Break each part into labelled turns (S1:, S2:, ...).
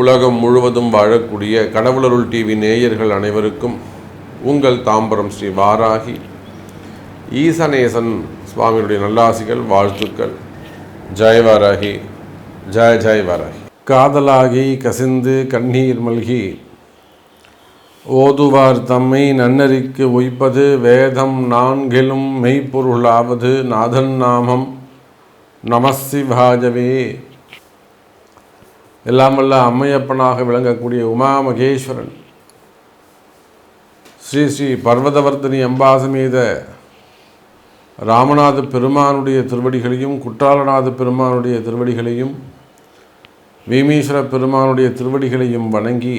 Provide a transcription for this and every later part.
S1: உலகம் முழுவதும் வாழக்கூடிய கடவுளருள் டிவி நேயர்கள் அனைவருக்கும் உங்கள் தாம்பரம் ஸ்ரீ வாராகி. ஈசநேசன் சுவாமியுடைய நல்லாசிகள் வாழ்த்துக்கள். ஜெய் வாராகி ஜெய ஜெய் வாராகி. காதலாகி கசிந்து கண்ணீர் மல்கி. ஓதுவார் தம்மை நன்னறிக்கு உய்ப்பது வேதம் நான்கிலும் மெய்ப்பொருளாவது நாதன் நாமம். நமசிவாஜவே எல்லாமல்ல அம்மையப்பனாக விளங்கக்கூடிய உமா மகேஸ்வரன் ஸ்ரீ ஸ்ரீ பர்வதவர்த்தினி அம்பாசமேத ராமநாத பெருமானுடைய திருவடிகளையும் குற்றாலநாத பெருமானுடைய திருவடிகளையும் வீமீஸ்வர பெருமானுடைய திருவடிகளையும் வணங்கி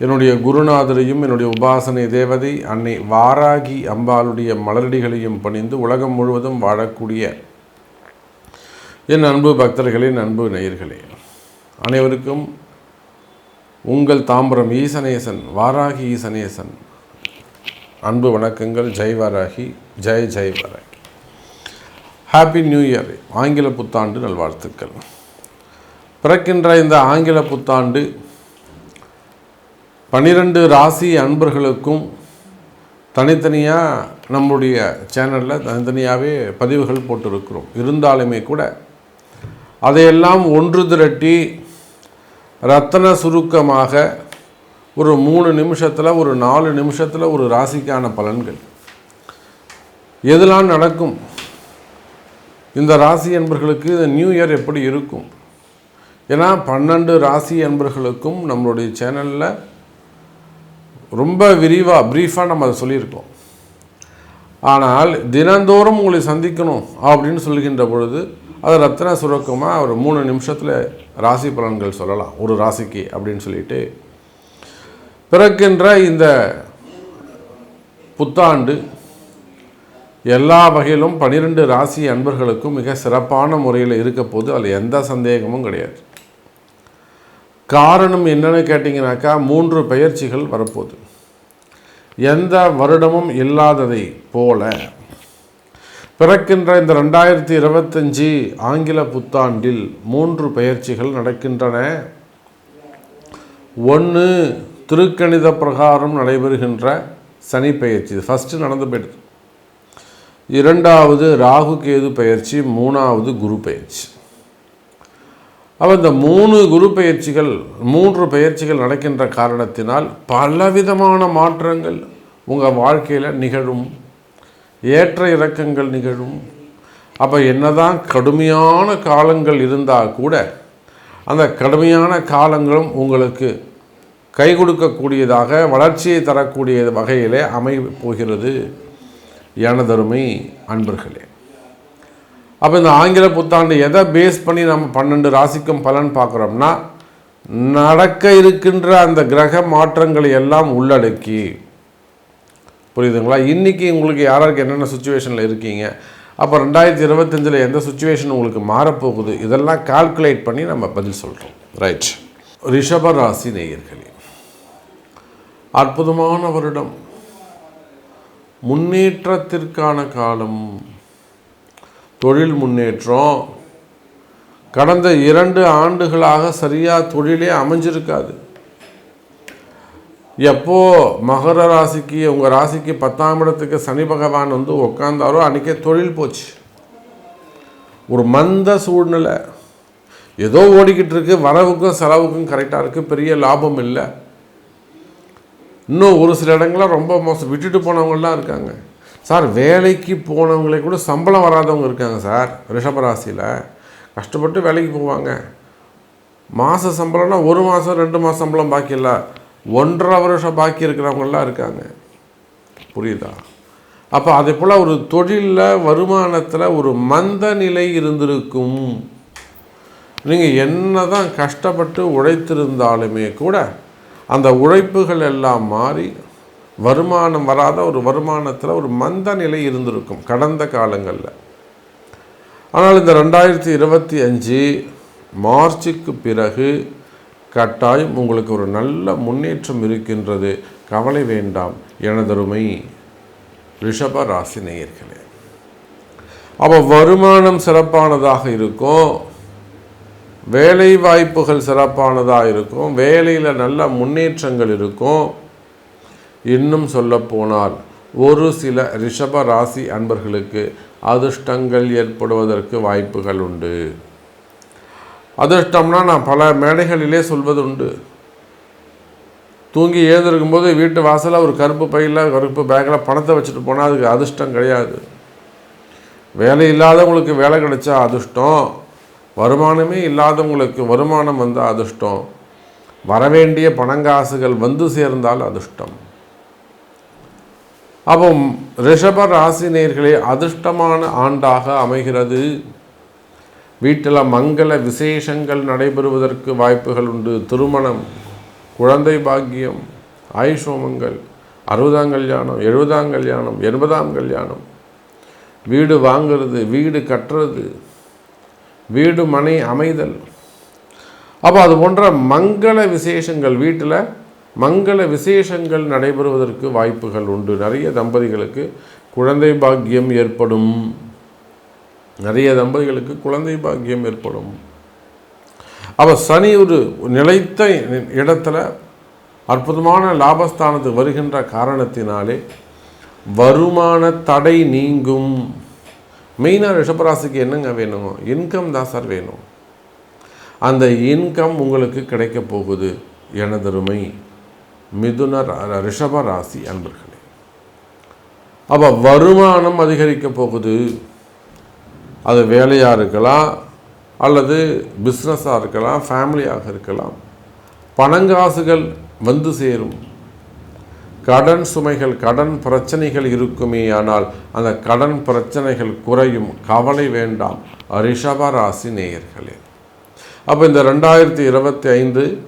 S1: என்னுடைய குருநாதரையும் என்னுடைய உபாசனை தேவதை அன்னை வாராகி அம்பாளுடைய மலரடிகளையும் பணிந்து உலகம் முழுவதும் வாழக்கூடிய என் அன்பு பக்தர்களின் அன்பு நேயர்களே அனைவருக்கும் உங்கள் தாம்பரம் ஈசனேசன் வாராகி ஈசனேசன் அன்பு வணக்கங்கள். Jai Varahi Jai Jai Varahi. Happy new year ஆங்கில புத்தாண்டு நல்வாழ்த்துக்கள். பிறக்கின்ற இந்த ஆங்கில புத்தாண்டு பன்னிரண்டு ராசி அன்பர்களுக்கும் தனித்தனியாக நம்முடைய சேனலில் தனித்தனியாகவே பதிவுகள் போட்டிருக்கிறோம். இருந்தாலுமே கூட அதையெல்லாம் ஒன்று திரட்டி ரத்தன சுருக்கமாக ஒரு மூணு நிமிஷத்தில் ஒரு நாலு நிமிஷத்தில் ஒரு ராசிக்கான பலன்கள். எதெல்லாம் நடக்கும்? இந்த ராசி என்பர்களுக்கு இந்த நியூ இயர் எப்படி இருக்கும்? ஏன்னா பன்னெண்டு ராசி அன்பர்களுக்கும் நம்மளுடைய சேனலில் ரொம்ப விரிவாக ப்ரீஃபாக நம்ம அதை சொல்லியிருக்கோம். ஆனால் தினந்தோறும் உங்களை சந்திக்கணும் அப்படின்னு சொல்கின்ற பொழுது அது ரத்ன சுரக்கமாக ஒரு மூணு நிமிஷத்தில் ராசி பலன்கள் சொல்லலாம். ஒரு ராசிக்கு அப்படின்னு சொல்லிட்டு பிறக்கின்ற இந்த புத்தாண்டு எல்லா வகையிலும் பனிரெண்டு ராசி அன்பர்களுக்கும் மிக சிறப்பான முறையில் இருக்க போது அதில் எந்த சந்தேகமும் கிடையாது. காரணம் என்னன்னு கேட்டிங்கனாக்கா மூன்று பெயர்ச்சிகள் வரப்போகுது. எந்த வருடமும் இல்லாததை போல பிறக்கின்ற இந்த ரெண்டாயிரத்தி இருபத்தஞ்சி ஆங்கில புத்தாண்டில் மூன்று பயிற்சிகள் நடக்கின்றன. ஒன்று திருக்கணித பிரகாரம் நடைபெறுகின்ற சனி பயிற்சி. ஃபஸ்ட்டு நடந்து போயிடுது இரண்டாவது ராகு கேது பயிற்சி. மூணாவது குரு பயிற்சி. அப்போ இந்த மூணு குரு பயிற்சிகள் மூன்று பயிற்சிகள் நடக்கின்ற காரணத்தினால் பலவிதமான மாற்றங்கள் உங்கள் வாழ்க்கையில் நிகழும். ஏற்ற இறக்கங்கள் நிகழும். அப்போ என்னதான் கடுமையான காலங்கள் இருந்தால் கூட அந்த கடுமையான காலங்களும் உங்களுக்கு கை கொடுக்கக்கூடியதாக வளர்ச்சியை தரக்கூடிய வகையிலே அமை போகிறது. எனதருமை அன்பர்களே. அப்போ இந்த ஆங்கில புத்தாண்டு எதை பேஸ் பண்ணி நம்ம பன்னெண்டு ராசிக்கும் பலன் பார்க்குறோம்னா நடக்க இருக்கின்ற அந்த கிரக மாற்றங்களை எல்லாம் உள்ளடக்கி புரியுதுங்களா? இன்றைக்கி உங்களுக்கு யாராருக்கு என்னென்ன சுச்சுவேஷனில் இருக்கீங்க? அப்போ ரெண்டாயிரத்தி இருபத்தஞ்சில் எந்த சுச்சுவேஷன் உங்களுக்கு மாறப்போகுது? இதெல்லாம் கால்குலேட் பண்ணி நம்ம பதில் சொல்கிறோம் ரைட் ரிஷப ராசி நேயர்களே அற்புதமான வருடம். முன்னேற்றத்திற்கான காலம். தொழில் முன்னேற்றம். கடந்த இரண்டு ஆண்டுகளாக சரியாக தொழிலே அமைஞ்சிருக்காது. எப்போ மகர ராசிக்கு உங்கள் ராசிக்கு பத்தாம் இடத்துக்கு சனி பகவான் வந்து உக்காந்தாரோ அன்றைக்கே தொழில் போச்சு. ஒரு மந்த சூழ்நிலை. ஏதோ ஓடிக்கிட்டு இருக்கு வரவுக்கும் செலவுக்கும் கரெக்டாக இருக்குது பெரிய லாபம் இல்லை. இன்னும் ஒரு சில இடங்கள்லாம் ரொம்ப மோசம். விட்டுட்டு போனவங்களாம் இருக்காங்க. சார் வேலைக்கு போனவங்களே கூட சம்பளம் வராதவங்க இருக்காங்க சார் ரிஷபராசியில் கஷ்டப்பட்டு வேலைக்கு போவாங்க. மாத சம்பளம்னா ஒரு மாதம் ரெண்டு மாதம் சம்பளம் பாக்கி இல்லை. ஒன்றரை வருஷம் பாக்கி இருக்கிறவங்களாம் இருக்காங்க. புரியுதா? அப்போ அதே போல் ஒரு தொழிலில் வருமானத்தில் ஒரு மந்த நிலை இருந்திருக்கும். நீங்கள் என்ன தான் கஷ்டப்பட்டு உழைத்திருந்தாலுமே கூட அந்த உழைப்புகள் எல்லாம் மாறி வருமானம் வராத ஒரு வருமானத்தில் ஒரு மந்த நிலை இருந்திருக்கும் கடந்த காலங்களில். ஆனால் இந்த ரெண்டாயிரத்தி இருபத்தி அஞ்சு மார்ச்சுக்கு பிறகு கட்டாயம் உங்களுக்கு ஒரு நல்ல முன்னேற்றம் இருக்கின்றது. கவலை வேண்டாம். எனதருமை ரிஷப ராசி நேயர்களே. அப்போ வருமானம் சிறப்பானதாக இருக்கும் வேலை வாய்ப்புகள் சிறப்பானதாக இருக்கும் வேலையில் நல்ல முன்னேற்றங்கள் இருக்கும் இன்னும் சொல்லப்போனால் ஒரு சில ரிஷப ராசி அன்பர்களுக்கு அதிர்ஷ்டங்கள் ஏற்படுவதற்கு வாய்ப்புகள் உண்டு. அதிர்ஷ்டம்னா நான் பல மேடைகளிலே சொல்வது உண்டு தூங்கி எழுந்திருக்கும் போது வீட்டு வாசலில் ஒரு கருப்பு பையில் கருப்பு பேக்கில் பணத்தை வச்சுட்டு போனால் அதுக்கு அதிர்ஷ்டம் கிடையாது. வேலை இல்லாதவங்களுக்கு வேலை கிடைச்சா அதிர்ஷ்டம். வருமானமே இல்லாதவங்களுக்கு வருமானம் வந்தால் அதிர்ஷ்டம். வரவேண்டிய பணங்காசுகள் வந்து சேர்ந்தால் அதிர்ஷ்டம். அப்போ ரிஷப ராசினியர்களே அதிர்ஷ்டமான ஆண்டாக அமைகிறது. வீட்டில் மங்கள விசேஷங்கள் நடைபெறுவதற்கு வாய்ப்புகள் உண்டு. திருமணம் குழந்தை பாக்கியம் ஆயுஷோமங்கள் அறுபதாம் கல்யாணம் எழுபதாம் கல்யாணம் எண்பதாம் கல்யாணம். வீடு வாங்கிறது வீடு கட்டுறது வீடு மனை அமைதல். அப்போ அது போன்ற மங்கள விசேஷங்கள் வீட்டில் மங்கள விசேஷங்கள் நடைபெறுவதற்கு வாய்ப்புகள் உண்டு. நிறைய தம்பதிகளுக்கு குழந்தை பாக்கியம் ஏற்படும். நிறைய தம்பதிகளுக்கு குழந்தை பாக்கியம் ஏற்படும். அப்போ சனி ஒரு நிலைத்த இடத்துல அற்புதமான லாபஸ்தானத்துக்கு வருகின்ற காரணத்தினாலே வருமான தடை நீங்கும். மெயினாக ரிஷபராசிக்கு என்னங்க வேணும்? இன்கம் தான் சார் வேணும். அந்த இன்கம் உங்களுக்கு கிடைக்க போகுது. எனதருமை மிதுன ரிஷபராசி ரிஷப ராசி அன்பர்களே. அப்போ வருமானம் அதிகரிக்க போகுது. அது வேலையாக இருக்கலாம் அல்லது பிஸ்னஸாக இருக்கலாம் ஃபேமிலியாக இருக்கலாம். பணங்காசுகள் வந்து சேரும். கடன் சுமைகள் கடன் பிரச்சனைகள் இருக்குமே ஆனால் அந்த கடன் பிரச்சனைகள் குறையும். கவலை வேண்டாம். ரிஷபராசி நேயர்களே. அப்போ இந்த ரெண்டாயிரத்தி இருபத்தி ஐந்து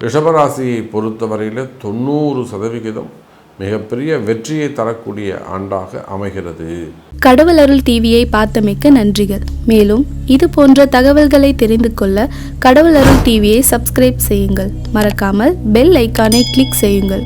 S1: ரிஷபராசியை பொறுத்தவரையில் தொண்ணூறு சதவிகிதம் மிகப்பெரிய வெற்றியை தரக்கூடிய ஆண்டாக அமைகிறது.
S2: கடவுள் அருள் டிவியை பார்த்தமைக்க நன்றிகள். மேலும் இது போன்ற தகவல்களை தெரிந்து கொள்ள கடவுள் அருள் டிவியை சப்ஸ்கிரைப் செய்யுங்கள். மறக்காமல் பெல் ஐக்கானை கிளிக் செய்யுங்கள்.